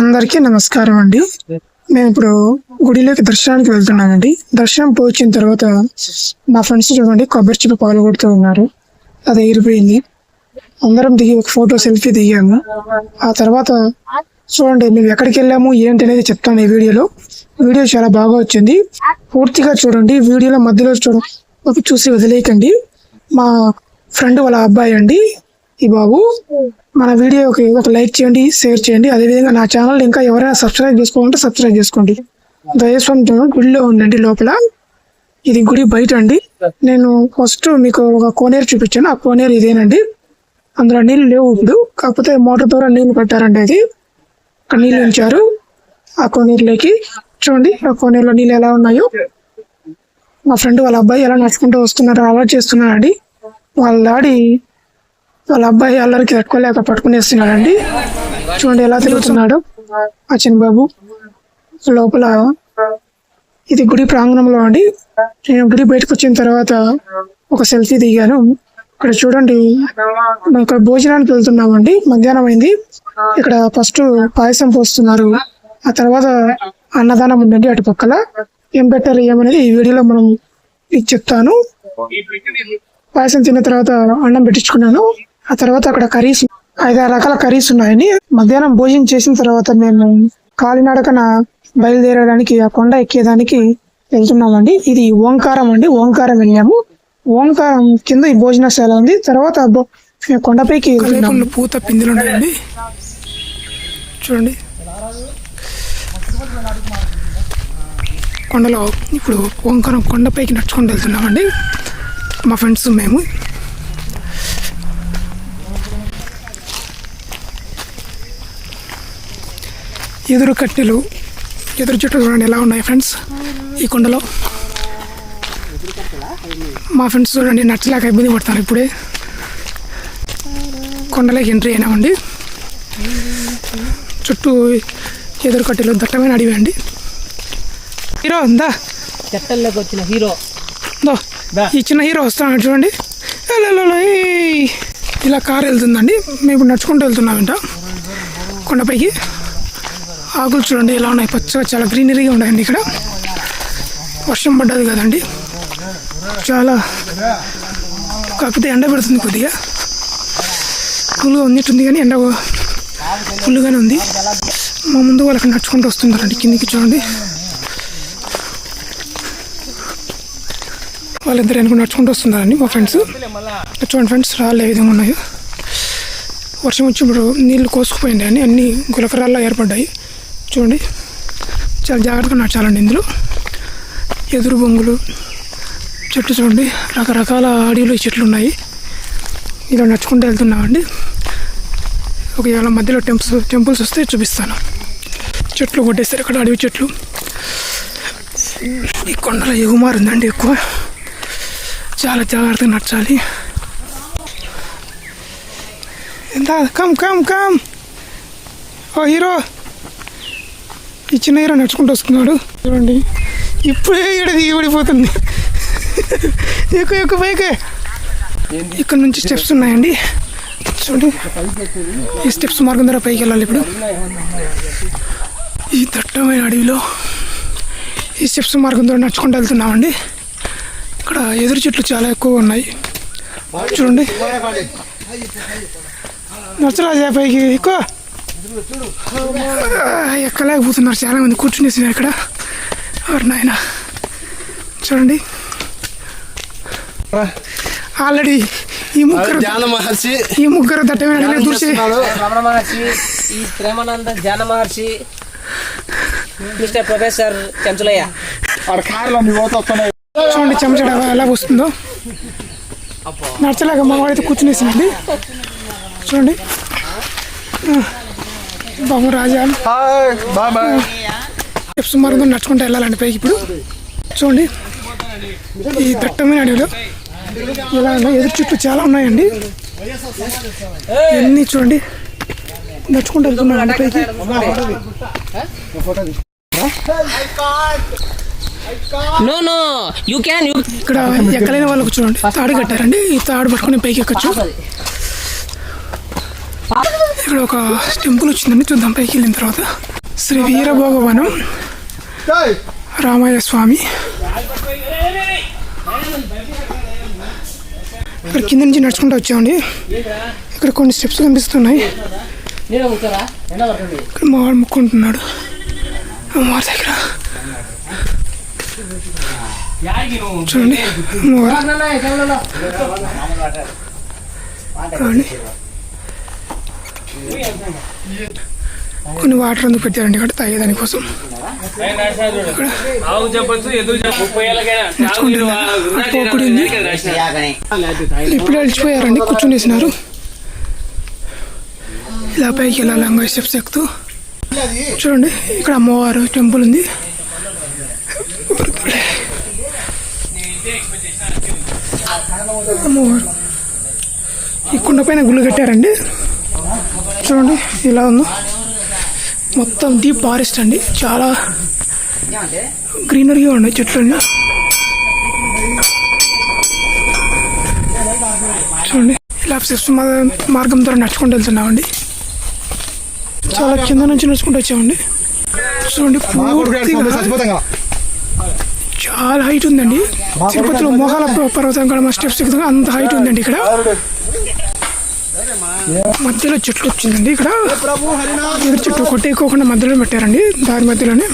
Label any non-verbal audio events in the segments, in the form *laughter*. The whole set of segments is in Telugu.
అందరికీ నమస్కారం అండి. మేము ఇప్పుడు గుడిలోకి దర్శనానికి వెళ్తున్నామండి. దర్శనం పోయిన తర్వాత మా ఫ్రెండ్స్ చూడండి కొబ్బరి చిప్ప పాలు కొడుతూ ఉన్నారు. అది ఎగిరిపోయింది అందరం దిగి ఒక ఫోటో సెల్ఫీ దిగాము. ఆ తర్వాత చూడండి మేము ఎక్కడికి వెళ్ళాము ఏంటి అనేది చెప్తాను ఈ వీడియోలో. వీడియో చాలా బాగా వచ్చింది. పూర్తిగా చూడండి వీడియోలో మధ్యలో చూడ ఒక చూసి వదిలేయకండి. మా ఫ్రెండ్ వాళ్ళ అబ్బాయి అండి. ఈ బాబు మన వీడియోకి ఒక లైక్ చేయండి షేర్ చేయండి. అదేవిధంగా నా ఛానల్ ఇంకా ఎవరైనా సబ్స్క్రైబ్ చేసుకోవాలంటే సబ్స్క్రైబ్ చేసుకోండి. దయస్వామి గుడిలో ఉందండి లోపల. ఇది గుడి బయట అండి. నేను ఫస్ట్ మీకు ఒక కోనేరు చూపించాను. ఆ కోనేరు ఇదేనండి. అందులో నీళ్ళు లేవు ఇప్పుడు. కాకపోతే మోటార్ ద్వారా నీళ్ళు పెట్టారండి అది. అక్కడ నీళ్ళు ఉంచారు. ఆ కోనేరులోకి చూడండి. ఆ కోనేరులో నీళ్ళు ఎలా ఉన్నాయో. మా ఫ్రెండ్ వాళ్ళ అబ్బాయి ఎలా నడుచుకుంటూ వస్తున్నారు అలవాటు చేస్తున్నారండి. వాళ్ళ డాడీ వాళ్ళ అబ్బాయి అల్లరికి తట్టుకోలేక పట్టుకునేస్తున్నాడండి చూడండి ఎలా తిరుగుతున్నాడు. ఆ చిన్నబాబు లోపల ఇది గుడి ప్రాంగణంలో అండి. నేను గుడి బయటకు వచ్చిన తర్వాత ఒక సెల్ఫీ దిగాను. ఇక్కడ చూడండి మనం ఇక్కడ భోజనానికి వెళ్తున్నామండి. మధ్యాహ్నం అయింది. ఇక్కడ ఫస్ట్ పాయసం పోస్తున్నారు. ఆ తర్వాత అన్నదానం ఉందండి అటు పక్కల. ఏం పెట్టారు ఏమనేది ఈ వీడియోలో మనం మీకు చెప్తాను. పాయసం తిన్న తర్వాత అన్నం పెట్టించుకున్నాను. ఆ తర్వాత అక్కడ కర్రీస్ ఐదారు రకాల కర్రీస్ ఉన్నాయండి మధ్యాహ్నం భోజనం చేసిన తర్వాత మేము కాలినడకన బయలుదేరడానికి ఆ కొండ ఎక్కేదానికి వెళ్తున్నామండి. ఇది ఓంకారం అండి. ఓంకారం వెళ్ళాము. ఓంకారం కింద ఈ భోజనశాల ఉంది. తర్వాత కొండపైకి. పూత పిందులు ఉన్నాయండి. చూడండి. కొండలో ఇప్పుడు ఓంకారం కొండపైకి నడుచుకుంటూ వెళ్తున్నామండి. మా ఫ్రెండ్స్ మేము. ఎదురు కట్టెలు ఎదురు చెట్లు చూడండి ఎలా ఉన్నాయి ఫ్రెండ్స్ ఈ కొండలో. మా ఫ్రెండ్స్ చూడండి నచ్చలేక ఇబ్బంది పడతారు ఇప్పుడే. కొండలోకి ఎంట్రీ అయినామండి. చుట్టూ ఎదురు కట్టెలు దట్టమైన అడవి అండి. హీరో ఉందా? చెట్టల్లోకి వచ్చిన హీరో. ఈ చిన్న హీరో వస్తున్నాడు చూడండి. ఇలా కారు వెళ్తుందండి. మేము ఇప్పుడు నడుచుకుంటూ వెళ్తున్నామంట. కొండపైకి. ఆకులు చూడండి ఎలా ఉన్నాయి? పచ్చగా చాలా గ్రీనరీగా ఉన్నాయండి ఇక్కడ. వర్షం పడ్డది కదండి. చాలా కాకపోతే ఎండ పెడుతుంది కొద్దిగా. కూల్గా ఉన్నట్టుంది కానీ ఎండ ఫుల్గానే ఉంది. మా ముందు వాళ్ళకి నడుచుకుంటూ వస్తున్నారండి కిందికి చూడండి. వాళ్ళిద్దరు వెనుక నడుచుకుంటూ వస్తున్నారండి మా ఫ్రెండ్స్. చూడండి ఫ్రెండ్స్ రాళ్ళు ఏ విధంగా ఉన్నాయో. వర్షం వచ్చినప్పుడు నీళ్ళు కోసుకుపోయింది అని అన్ని గులకరాల్లో ఏర్పడ్డాయి. చూడండి. చాలా జాగ్రత్తగా నడచాలండి ఇందులో. ఎదురు బొంగులు చెట్లు చూడండి. రకరకాల అడవిలో చెట్లు ఉన్నాయి. ఇలా నడుచుకుంటూ వెళ్తున్నామండి. ఒకవేళ మధ్యలో టెంపుల్స్ టెంపుల్స్ వస్తే చూపిస్తాను. చెట్లు కొట్టేస్తారు ఇక్కడ అడవి చెట్లు. ఈ కొండలో ఎగుమారు ఉందండి ఎక్కువ. చాలా జాగ్రత్తగా నడచాలి. ఎంత? కమ్ కమ్ కమ్ ఓ హీరో! ఈ చిన్న హీరో నడుచుకుంటూ వస్తున్నాడు. చూడండి. ఇప్పుడే ఇక్కడ దిగిపడిపోతుంది ఎక్కువ ఎక్కువ పైకే. ఇక్కడ నుంచి స్టెప్స్ ఉన్నాయండి. చూడండి. ఈ స్టెప్స్ మార్గం ద్వారా పైకి వెళ్ళాలి ఇప్పుడు. ఈ దట్టమైన అడవిలో ఈ స్టెప్స్ మార్గం ద్వారా నడుచుకుంటూ వెళ్తున్నామండి. ఇక్కడ ఎదురు చెట్లు చాలా ఎక్కువ ఉన్నాయి. చూడండి. నచ్చరాజా పైకి. ఎక్కువ. ఎక్కలేకపోతున్నారు చాలా మంది కూర్చునేసినారు ఇక్కడ. ఎవరు నాయన? చూడండి. ఆల్రెడీ ఈ ముగ్గురు ధ్యాన మహర్షి. ఈ ముగ్గురు దట్టమైన దూర్చి రమణ మహర్షి ఈ ప్రేమానంద ధ్యాన మహర్షి మిస్టర్ ప్రొఫెసర్ చెంచులయ్య. ఆడ కార్లో మీ పోత వస్తున్నాయి. చూడండి చెమచడ ఎలా వస్తుందో. నడచలేక మగవాడైతే కూర్చునేసింది చూడండి. బాబు రాజా హాయ్ బాయ్ బాయ్. స్టెప్స్ మార్గం నడుచుకుంటూ వెళ్ళాలండి పైకి ఇప్పుడు. చూడండి ఈ దట్టమైన అడవిలో ఇలా. ఎదురు చుట్టూ చాలా ఉన్నాయండి. ఇవన్నీ చూడండి నడుచుకుంటూ వెళ్తున్నాం పైకి. No no you can you ఇక్కడ ఎక్కలేని వాళ్ళకు చూడండి తాడు కట్టారండి. ఈ తాడు పట్టుకుని పైకి ఎక్కచ్చు. ఇక్కడ ఒక టెంపుల్ వచ్చిందండి. చూద్దాం పైకి వెళ్ళిన తర్వాత. శ్రీ వీరభోగవనం రామాయ స్వామి. ఇక్కడ కింద నుంచి నడుచుకుంటూ వచ్చామండి. ఇక్కడ కొన్ని స్టెప్స్ కనిపిస్తున్నాయి. ఇక్కడ మావాడు ముక్కుంటున్నాడు అమ్మవారి దగ్గర. చూడండి అమ్మవారు కొన్ని వాటర్ అందుకు పెట్టారండి? ఇక్కడ తాగేదాని కోసం. ఉంది. ఇప్పుడు అలిచిపోయారండి కూర్చునేసినారు ఇలా పైకి వెళ్ళాలి లంగా స్టెప్స్ ఎక్కుతూ. చూడండి ఇక్కడ అమ్మవారు టెంపుల్ ఉంది. అమ్మవారు. ఈ కుండ పైన గుళ్ళు కట్టారండి. చూడండి ఇలా ఉందో. మొత్తం డీప్ ఫారెస్ట్ అండి. చాలా గ్రీనరీగా ఉన్నాయి చెట్లు అన్నీ చూడండి ఇలా స్టెప్స్ మా- మార్గం ద్వారా నడుచుకుంటూ వెళ్తున్నామండి. చాలా కింద నుంచి నడుచుకుంటూ వచ్చామండి. చూడండి పూర్తిగా చాలా హైట్ ఉందండి. తిరుపతిలో మోహాల పర్వతం కూడా మా స్టెప్స్ ఎక్కుతాం అంత హైట్ ఉందండి ఇక్కడ. మధ్యలో చెట్లు వచ్చిందండి ఇక్కడ. చెట్టు కొట్టేయకోకుండా మధ్యలో పెట్టారండి దారి మధ్యలోనే.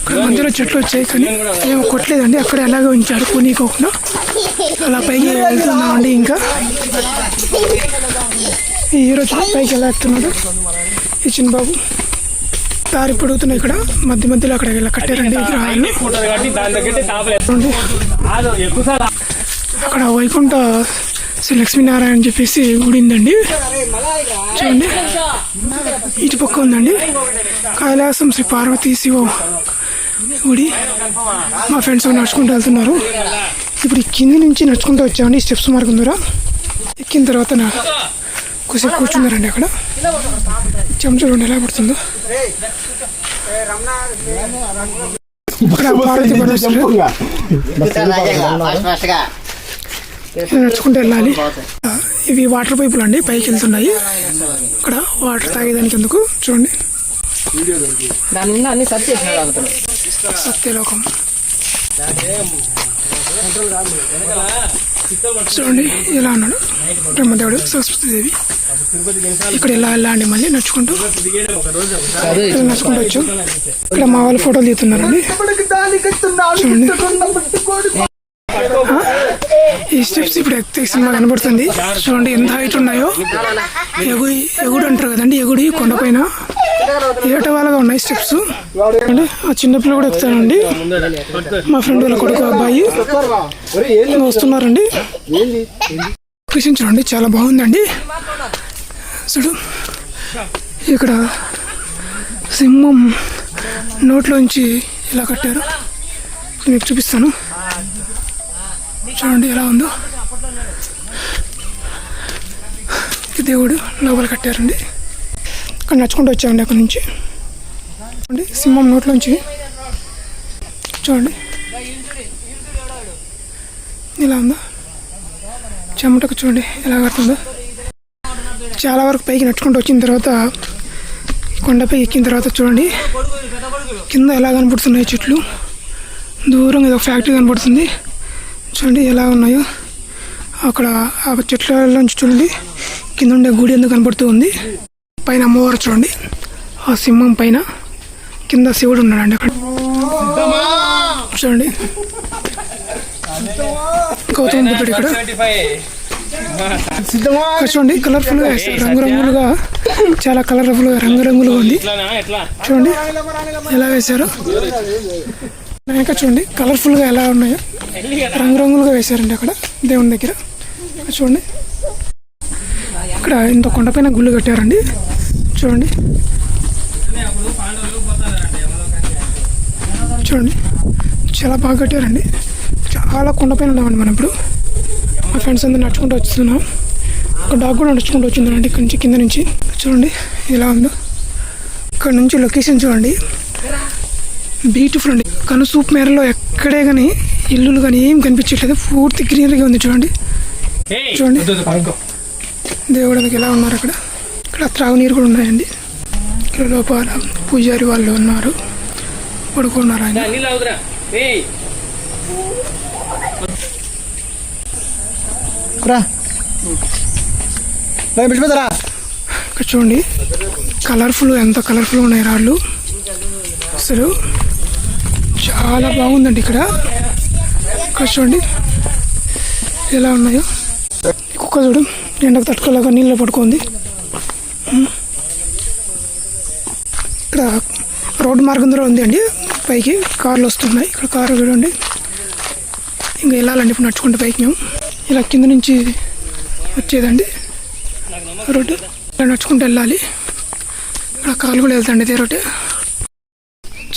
ఇక్కడ మధ్యలో చెట్లు వచ్చాయి కానీ ఏమో కొట్టలేదండి అక్కడ ఎలాగో ఉంచారు కొనికోకుండా అలా పైకి వెళ్తున్నామండి ఇంకా. ఈ హీరో పైకి ఎలా ఎక్కుతున్నాడు ఈ చిన్న బాబు. దారి పొడుగుతున్నాయి ఇక్కడ మధ్య మధ్యలో అక్కడ ఇలా కట్టారండి అక్కడ వైకుంఠ శ్రీ లక్ష్మీనారాయణ అని చెప్పేసి గుడి ఉందండి చూడండి. ఇటు పక్క ఉందండి. కైలాసం శ్రీ పార్వతీ శివ గుడి. మా ఫ్రెండ్స్ నడుచుకుంటూ వెళ్తున్నారు. ఇప్పుడు ఈ కింది నుంచి నడుచుకుంటూ వచ్చామండి. ఈ స్టెప్స్ మార్గం ద్వారా. ఎక్కిన తర్వాత నా కొద్దిసేపు కూర్చున్నారండి అక్కడ. చెంచా చూడండి ఎలా పడుతుందో. *laughs* ఇక్కడ *laughs* పార్వతీ *laughs* నడుచుకుంటూ వెళ్ళాలి. ఇవి వాటర్ పైపులు అండి పైకి వెళ్తున్నాయి. ఇక్కడ వాటర్ తాగేదానికి ఎందుకు? చూడండి. సత్యలోకం. చూడండి ఇలా అన్నాడు బ్రహ్మదేవుడు సరస్వతి దేవి. ఇక్కడ ఇలా ఇలా అండి మళ్ళీ నడుచుకుంటూ. నడుచుకుంటూ వచ్చాం. ఇక్కడ మా వాళ్ళు ఫోటోలు తీస్తున్నారండి. చూడండి. ఈ స్టెప్స్ ఇప్పుడు ఎక్కితే సినిమా కనబడుతుంది. చూడండి ఎంత హైట్ ఉన్నాయో. ఎగుడి ఎగుడు అంటారు కదండి ఎగుడి కొండపైన. ఏట వాళ్ళగా ఉన్నాయి స్టెప్స్. అండి ఆ చిన్నపిల్ల కూడా ఎక్కుతానండి మా ఫ్రెండ్ వాళ్ళ కొడుకు అబ్బాయి. వస్తున్నారండి. లొకేషన్ చూడండి చాలా బాగుందండి. చూడు ఇక్కడ సింహం నోట్లోంచి ఇలా కట్టారు. మీకు చూపిస్తాను. చూడండి ఎలా ఉందో. దేవుడు లోపల కట్టారండి. ఇక్కడ నడుచుకుంటూ వచ్చామండి అక్కడి నుంచి. చూడండి సింహం నోట్లోంచి. చూడండి. ఇలా ఉందో? చెమటకు చూడండి ఎలా కడుతుందో. చాలా వరకు పైకి నడుచుకుంటూ వచ్చిన తర్వాత కొండపై ఎక్కిన తర్వాత చూడండి కింద ఎలా కనబడుతున్నాయి చెట్లు. దూరంగా ఏదో ఫ్యాక్టరీ కనబడుతుంది. చూడండి ఎలా ఉన్నాయో. అక్కడ ఆ చెట్లలోంచి చూడండి. కింద ఉండే గుడి ఎందుకు కనపడుతూ ఉంది. పైన అమ్మవారు చూడండి. ఆ సింహం పైన కింద శివుడు ఉన్నాడండి అక్కడ. చూడండి. గౌతమ బుద్ధుడు ఇక్కడ. చూడండి కలర్ఫుల్గా వేస్తారు రంగురంగులుగా చాలా కలర్ఫుల్గా రంగురంగులుగా ఉంది. చూడండి ఎలా వేశారు? ఇంకా చూడండి కలర్ఫుల్గా ఎలా ఉన్నాయో. రంగురంగులుగా వేశారండి అక్కడ దేవుని దగ్గర. చూడండి. ఇక్కడ ఇంత కొండపైన గుళ్ళు కట్టారండి. చూడండి. చూడండి. చాలా బాగా కట్టారండి. చాలా కొండపైన ఉన్నామండి మనం ఇప్పుడు. మా ఫ్రెండ్స్ అందరూ నడుచుకుంటూ వస్తున్నాం. ఒక డాగ్ కూడా నడుచుకుంటూ వచ్చిందండి ఇక్కడ నుంచి కింద నుంచి. చూడండి ఎలా ఉందో. ఇక్కడ నుంచి లొకేషన్ చూడండి. బ్యూటిఫుల్ అండి. కనుసూపు మేరలో ఎక్కడే కానీ ఇల్లులు కానీ ఏం కనిపించట్లేదు. పూర్తి గ్రీనరీగా ఉంది చూడండి. ఏయ్, చూడండి. దేవుడానికి ఎలా ఉన్నారు అక్కడ? ఇక్కడ త్రాగునీరు కూడా ఉన్నాయండి. ఇక్కడ లోపల పూజారి వాళ్ళు ఉన్నారు. పడుకున్నారు ఆయన. ఇక్కడ చూడండి. కలర్ఫుల్ ఎంత కలర్ఫుల్ ఉన్నాయి రాళ్ళు. అసలు చాలా బాగుందండి ఇక్కడ. ఇక్కడ చూడండి. ఎలా ఉన్నాయో. కుక్క చూడు ఎండకు తట్టుకోలేక నీళ్ళు పడుకుంది. ఇక్కడ రోడ్డు మార్గం ద్వారా ఉంది అండి పైకి కార్లు వస్తున్నాయి. ఇక్కడ కారు చూడండి. ఇంకా వెళ్ళాలండి ఇప్పుడు నడుచుకుంటే పైకి మేము. ఇలా కింద నుంచి వచ్చేదండి. రోడ్డు. ఇలా నడుచుకుంటూ వెళ్ళాలి. ఇక్కడ కార్లు కూడా వెళ్తాండి ఇదే రోడ్డు.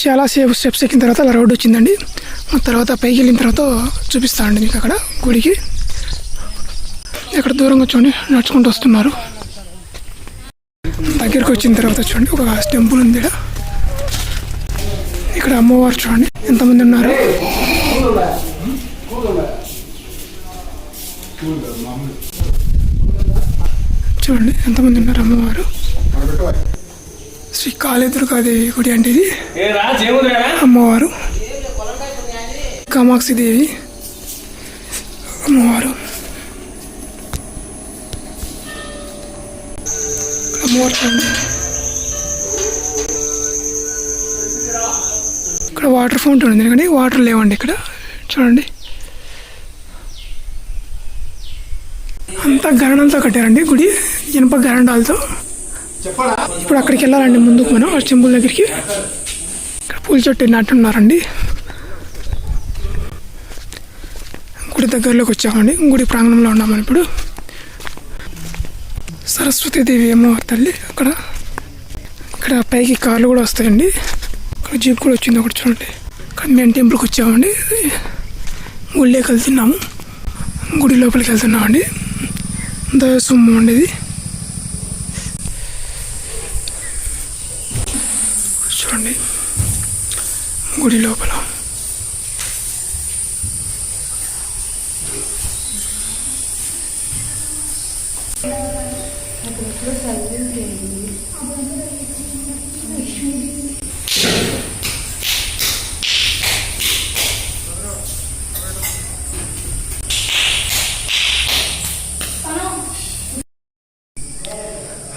చాలా సేపు స్టెప్స్ ఎక్కిన తర్వాత అలా రోడ్డు వచ్చిందండి. ఆ తర్వాత పైకి వెళ్ళిన తర్వాత చూపిస్తానండి మీకు అక్కడ గుడికి. ఇక్కడ దూరంగా చూడండి నడుచుకుంటూ వస్తున్నారు. దగ్గరికి వచ్చిన తర్వాత చూడండి ఒక టెంపుల్ ఉంది ఇక్కడ. ఇక్కడ అమ్మవారు చూడండి ఎంతమంది ఉన్నారు? చూడండి ఎంతమంది ఉన్నారు అమ్మవారు? శ్రీ కాళేదుర్గాదేవి గుడి అంటే ఇది. అమ్మవారు. కామాక్షి దేవి. అమ్మవారు. ఇక్కడ వాటర్ ఫౌంటైన్ ఉంది ఎందుకంటే వాటర్ లేవండి ఇక్కడ. చూడండి. అంతా గరణాలతో కట్టారండి గుడి. ఇనుప గరణాలతో ఇప్పుడు అక్కడికి వెళ్ళాలండి ముందుకు మనం ఆ టెంపుల్ దగ్గరికి. ఇక్కడ పూల చెట్టు నాటున్నారండి. గుడి దగ్గరలోకి వచ్చామండి. గుడి ప్రాంగణంలో ఉన్నామని ఇప్పుడు. సరస్వతీదేవి ఏమో తల్లి అక్కడ. ఇక్కడ పైకి కార్లు కూడా వస్తాయండి. ఇక్కడ జీప్ కూడా వచ్చింది ఒకటి చూడండి. ఇక్కడ మేము టెంపుల్కి వచ్చామండి. గుళ్ళేకి వెళ్తున్నాము గుడి లోపలికి వెళ్తున్నామండి. దయసొమ్ము అండి ఇది చూడండి. గుడి లోపల.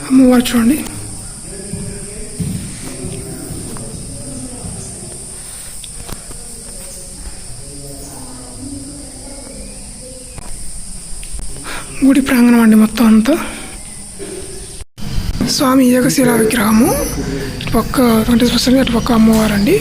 అమ్మవారు చూడండి. గుడి ప్రాంగణం అండి మొత్తం అంతా. స్వామి ఏకశిల విగ్రహము. ఇటు పక్క వెంకటేశ్వర స్వామి అటు పక్క అమ్మవారు అండి